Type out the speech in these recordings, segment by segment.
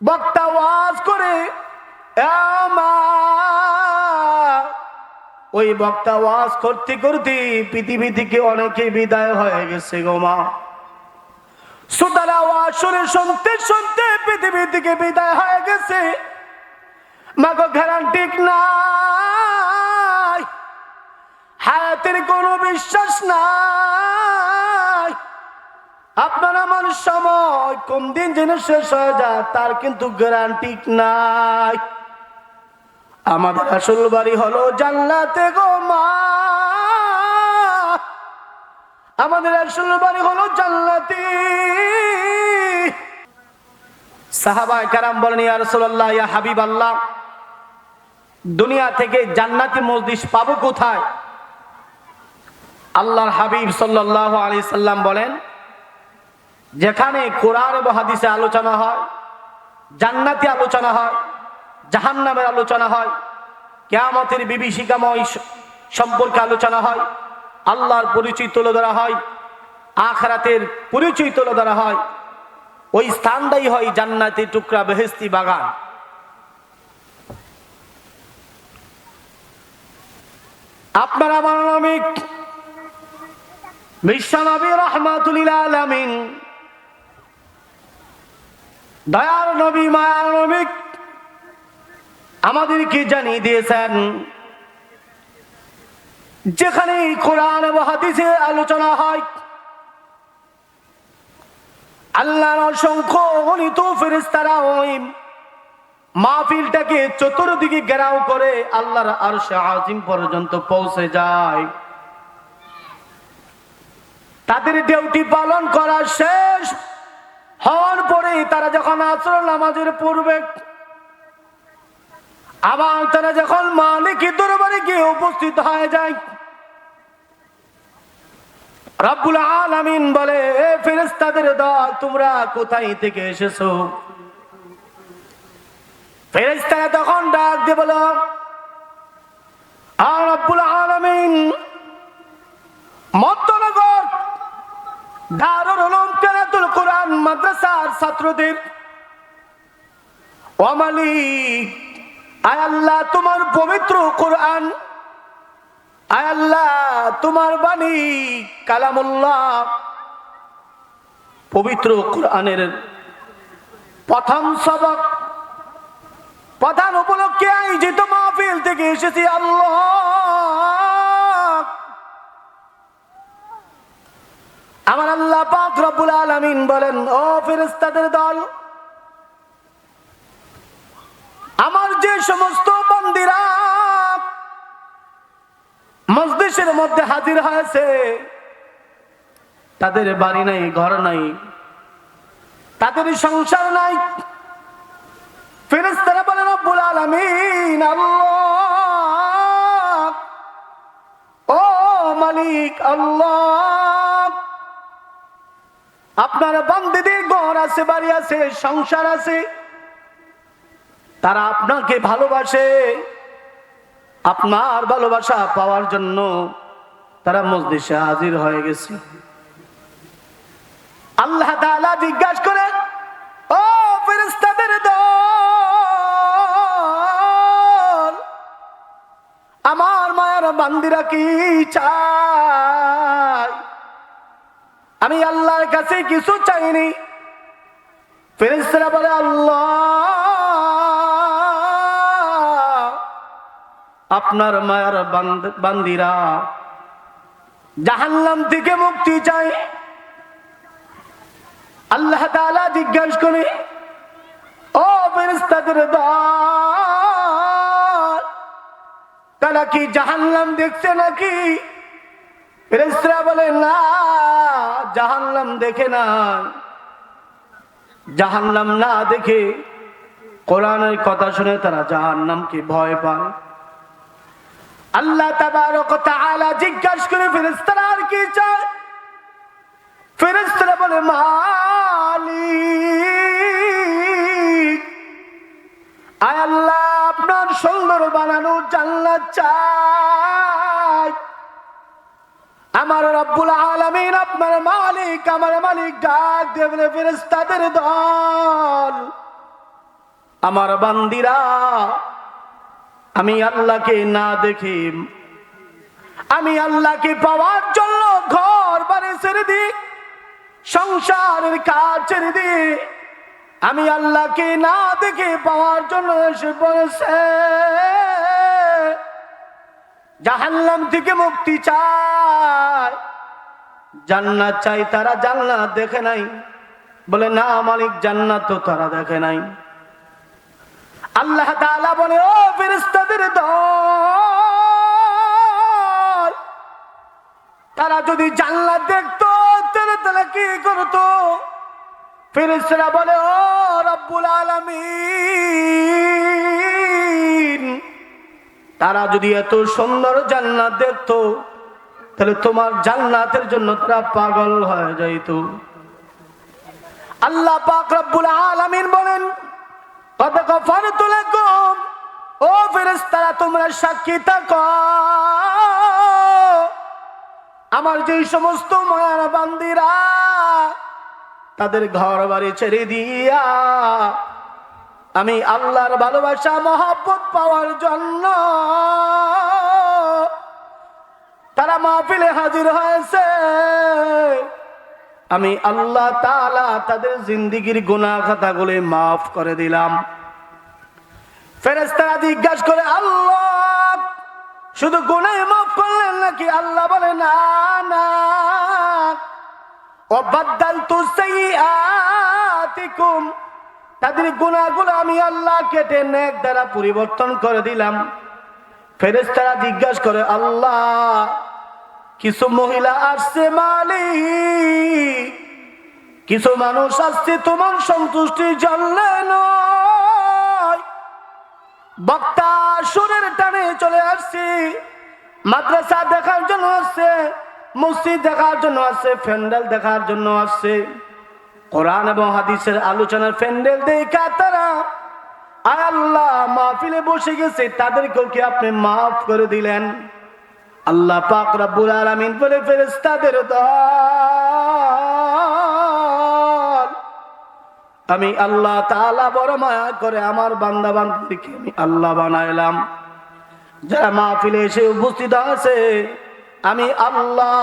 বক্তা ওয়াজ করে ওই বক্তা ওয়াজ করতে করতে পৃথিবী থেকে অনেকে বিদায় হয়ে গেছে গো মা। সুতারা শুনতে পৃথিবী থেকে বিদায় হয়ে গেছে। হায়াতের কোনো বিশ্বাস নাই। আপনার আমার সময় কোন দিন যেন শেষ হয়ে যায়, তার কিন্তু গ্যারান্টি নাই। আমাদের আসল বাড়ি হলো জান্নাতে গো মা। আমাদের আসল বাড়ি হলো জান্নাতি। সাহাবা কারাম বলেন, ইয়া ইয়া হাবিব আল্লাহ দুনিয়া থেকে জান্নাতি মসজিদ পাবো কোথায়? আল্লাহর হাবিব সাল্লাল্লাহু আলাইহি সাল্লাম বলেন যেখানে কোরআন এবং হাদিসে আলোচনা হয়, জান্নাতি আলোচনা হয় জাহান্নামের আলোচনা হয়, কেয়ামতের বিভীষিকাময় সম্পর্কে আলোচনা হয়, আল্লাহর পরিচয় তুলে ধরা হয়, আখরাতের পরিচয় তুলে ধরা হয়, ওই স্থানটাই হয় জান্নাতি টুকরা বেহেস্তি বাগান। আপনার আমার নামিক বিশ্বনবী রহমাতুলিল আলামিন দয়ার নবী, মায়ার নবী, আমাদেরকে জানিয়ে দিয়েছেন যেখানে কোরআন হাদিসে আলোচনা হয়, আল্লাহর অসংখ্য অগণিত ফেরেস্তারা ওই মাহফিলটাকে চতুর্দিকে ঘেরাও করে আল্লাহর আরশে আজিম পর্যন্ত পৌঁছে যায়। তাদের ডিউটি পালন করা শেষ হওয়ার পরে তারা যখন আসর নামাজের পূর্বে, আবার তারা যখন মালিকের দরবারে গিয়ে উপস্থিত হয়ে যায় আলামিন বলে দল, তোমরা কোথায় থেকে এসেছ? ফেরেশতারা তখন ডাক দিয়ে বলো আর রব্বুল আলামিন, মধ্যনগর, দারুল কোরআন মাদ্রাসার ছাত্রদের, ও মালিক, আয় আল্লাহ তোমার পবিত্র কোরআন, আয় আল্লাহ তোমার বাণী, কালামুল্লাহ, পবিত্র কোরআনের প্রথম সবক, প্রধান উপলক্ষে আয়োজিত মাহফিল থেকে এসেছি আল্লাহ। আমার আল্লাহ পাক রব্বুল আলামিন বলেন, ও ফেরেশতাদের দল, আমার যে সমস্ত বন্দিরা মসজিদের মধ্যে হাজির হয়েছে, তাদের বাড়ি নাই, ঘর নাই, তাদের সংসার নাই। ফেরেশতারা বলেন রব্বুল আলামিন, আল্লাহ, ও মালিক, আল্লাহ আপনার বান্দিদের ঘর আছে, বাড়ি আছে, সংসার আছে। তারা আপনাকে ভালোবাসে। আপনার ভালোবাসা পাওয়ার জন্য তারা মসজিদে হাজির হয়ে গেছে। আল্লাহ তাআলা জিজ্ঞাসা করে ও ফেরেশতাদের দল, আমার মায়ের বান্দিরা কি চায়? আমি আল্লাহর কাছে কিছু চাইনি। ফেরেশতারা বলে, আল্লাহ, আপনার মায়ের বান্দ- বান্দিরা জাহান্নাম থেকে মুক্তি চাই আল্লাহ তাআলা জিজ্ঞাসা করে, ও ফেরেশতাদের দল, তারা কি জাহান্নাম দেখছে নাকি? ফেরেশতারা বলে, না। জাহান্নাম দেখে না। জাহান্নাম না দেখে কোরআনের কথা শুনে তারা জাহান্নামকে ভয় পায়। আল্লাহ তাবারক আমার বান্দিরা, আমি আল্লাহকে না দেখি, আমি আল্লাহকে পাওয়ার জন্য ঘর বাড়ি ছেড়ে দিই সংসারের কাজ ছেড়ে দিই আমি আল্লাহকে না দেখে পাওয়ার জন্য এসে পড়েছে। জাহান্নাম থেকে মুক্তি চায় জান্নাত চাই, তারা জান্নাত দেখে নাই। বলে, না মালিক, জান্নাত তো তারা দেখে নাই। আল্লাহ বলে, ও ফেরেশতাদের দল, তারা যদি জান্নাত দেখতো, তাহলে কি করতো? ফেরেশতারা বলে, ও রব্বুল আলামিন, তারা যদি এত সুন্দর জান্নাত দেখতো তাহলে তোমার জান্নাতের জন্য তারা পাগল হয়ে যাইত আল্লাহ পাক রব্বুল আলামিন বলেন কত গফারতু লাকুম, ও ফেরেশতারা, তোমরা সাক্ষী থাকো। আমার যে সমস্ত মায়ার বান্দিরা, তাদের ঘর বাড়ি ছেড়ে দিয়া, আমি আল্লাহর ভালোবাসা, মহাব্বত পাওয়ার জন্য তারা মাহফিলে হাজির হয়েছে। আমি আল্লাহ তাআলা তাদের জিন্দিগির গুনাহ খাতাগুলি মাফ করে দিলাম। ফেরেশতারা জিজ্ঞাসা করে, আল্লাহ, শুধু গুনাহ মাফ করলেন নাকি আল্লাহ বলে, না না। অবাদ্দালতু সাইয়্যাতিকুম। তাদের গুনাহগুলো আমি আল্লাহ কেটে নেক দ্বারা পরিবর্তন করে দিলাম। ফেরেস্তারা জিজ্ঞাসা করে, আল্লাহ কিছু মহিলা আসছে মালিক, কিছু মানুষ আসছে, তোমার সন্তুষ্টি নয়। বক্তা সুরের টানে চলে আসছে, মাদ্রাসা দেখার জন্য আসছে, মসজিদ দেখার জন্য আসছে ফ্যান্ডেল দেখার জন্য আসছে। কোরআন এবং হাদিসের আলোচনার ফ্যান্ডেল দেখা তারা আল্লাহ, মাহফিলে বসে গেছে, তাদেরকেও কি আপনি মাফ করে দিলেন? আল্লাহ পাক রব্বুল আলামিন বলে, ফেরেশতাদের দল। আমি আল্লাহ তাআলা বড় মায়া করে আমার বান্দা বান্দিকে আমি আল্লাহ বানাইলাম। যারা মাহফিলে এসে উপস্থিত আছে, আমি আল্লাহ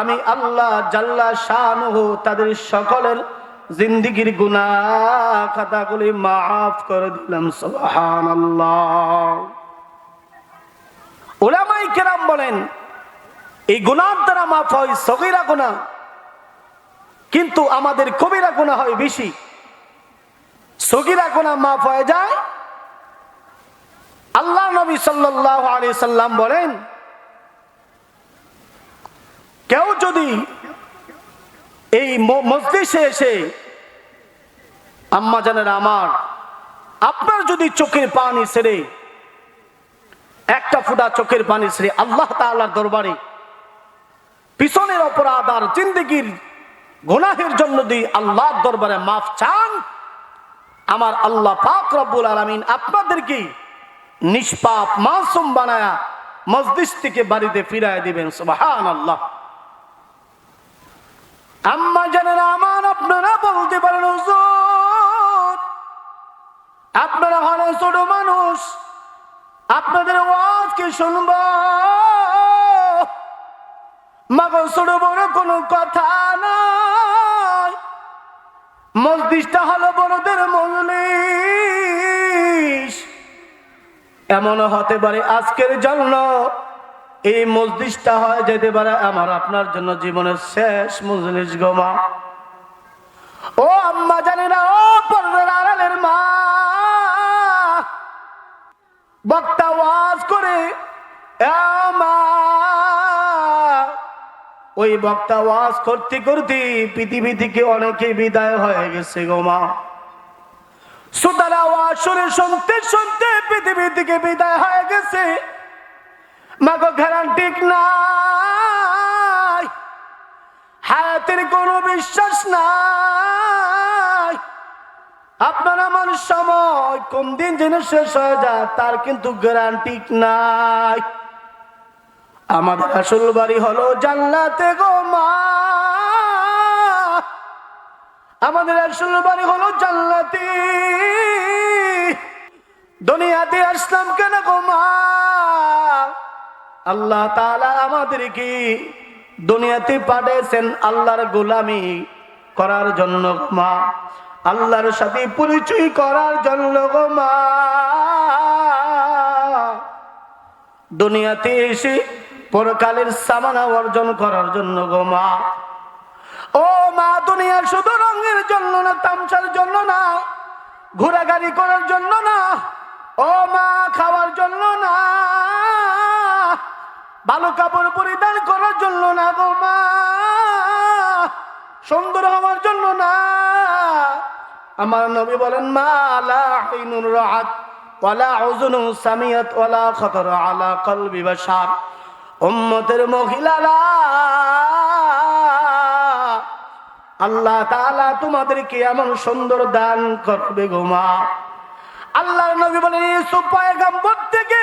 আমি আল্লাহ জাল্লা শাহনুহু তাদের সকলের জিন্দিগির গুনাহ খাতাগুলি মাফ করে দিলাম, সুবহানাল্লাহ। ওলামাই কেরাম বলেন, এই গুনার দ্বারা মাফ হয় সগিরা গুণা কিন্তু আমাদের কবিরা গুণা হয় বেশি। সগিরা গুণা মাফ হয়ে যায়। আল্লাহ নবী সাল্লাহ সাল্লাম বলেন, কেউ যদি এই মজলিসে এসে আম্মা জানের আমার, আপনার যদি চোখের পানি ছেড়ে একটা ফুটা চোখের পানি ছেড়ে আল্লাহ তাআলার দরবারে। পিছনের অপরাধ আর জিন্দগির গুনাহের জন্য যদি আল্লাহর দরবারে মাফ চান, আমার আল্লাহ পাক রব্বুল আলামিন আপনাদেরকে নিষ্পাপ, মাসুম বানায়া মসজিদ থেকে বাড়িতে ফিরায় দিবেন সুবহান আল্লাহ আম্মা জানেন আমার আপনারা বলতে পারেন আপনারা হলেন ছোট মানুষ। আপনাদের ওয়াজকে শুনব? মাগো ছোট বড় কোনো কথা নাই। মসজিদটা হলো বড়দের মজলিস। এমন হতে পারে আজকের জন্য এই মসজিদটা হয় যেতে পারে আমার আপনার জন্য জীবনের শেষ মজলিস গোমা ও আম্মা জানি না ও ওই বক্তা ওয়াজ করতে করতে পৃথিবী থেকে অনেকে বিদায় হয়ে গেছে গো মা। সুতারা ওয়াজ শুনে শুনতে শুনতে পৃথিবী থেকে বিদায় হয়ে গেছে। মাগো ঘেরান ঠিক নাই, হায়াতের কোনো বিশ্বাস নাই। আপনার আমার সময় কোন দিন যেন শেষ হয়ে যায়, তার কিন্তু গ্যারান্টি নাই। আমাদের আসল বাড়ি হলো জান্নাতে গো মা। আমাদের আসল বাড়ি হলো জান্নাতি। দুনিয়াতে আসলাম কেন গো মা? আল্লাহ তাআলা আমাদেরকে দুনিয়াতে পাঠিয়েছেন আল্লাহর গোলামি করার জন্য মা। আল্লাহর সাথে পরিচয় করার জন্য গো মা। দুনিয়াতে এসে পরকালের সামানা অর্জন করার জন্য গো মা। ও মা দুনিয়া শুধু রঙের জন্য না, তামসার জন্য না ঘোরাগাড়ি করার জন্য না, ও মা, খাওয়ার জন্য না, ভালো কাপড় পরিধান করার জন্য না গো মা, সুন্দর হওয়ার জন্য না। আমার নবী বলেন, মা লা আইনুর রাআত ওয়ালা সামিয়াত আলা কলবি বাশার। উম্মতের মহিলারা, আল্লাহ তাআলা তোমাদেরকে এমন সুন্দর দান করবে গো মা। আল্লাহ নবী বলেন থেকে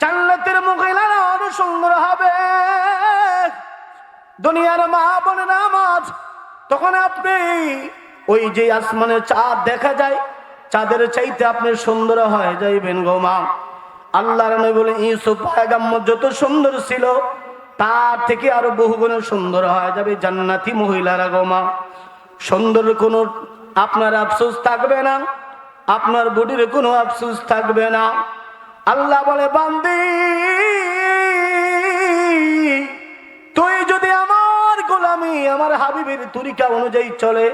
জান্নাতের মহিলারা আরও সুন্দর হবে। দুনিয়ার মা বোনেরা আমার, তখন আপনি ওই যে আসমানের চাঁদ দেখা যায়, চাঁদের চাইতে আপনি সুন্দর হয়ে যাইবেন গো মা। আল্লাহর নবী বলেন ইউসুফ পয়গম্বর যত সুন্দর ছিল, তার থেকে আরও বহু গুণে সুন্দর হয়ে যাবে জান্নাতি মহিলারা গো মা। সুন্দর কোনো আপনার আফসোস থাকবে না, আপনার বডির কোনো আফসোস থাকবে না। আল্লাহ বলে, বান্দি, তুই যদি আমার গোলামি, আমার হাবিবের তরিকা অনুযায়ী চলে,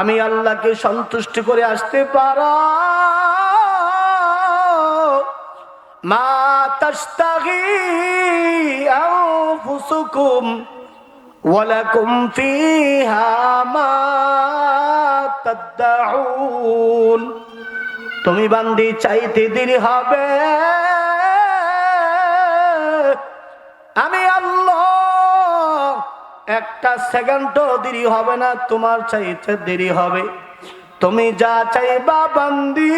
আমি আল্লাহকে সন্তুষ্ট করে আসতে পারা তুমি বান্দি, চাইতে দেরি হবে। আমি আল্লাহ, একটা সেকেন্ডও দেরি হবে না, তোমার চাইতে দেরি হবে। তুমি যা চাইবা বান্দি।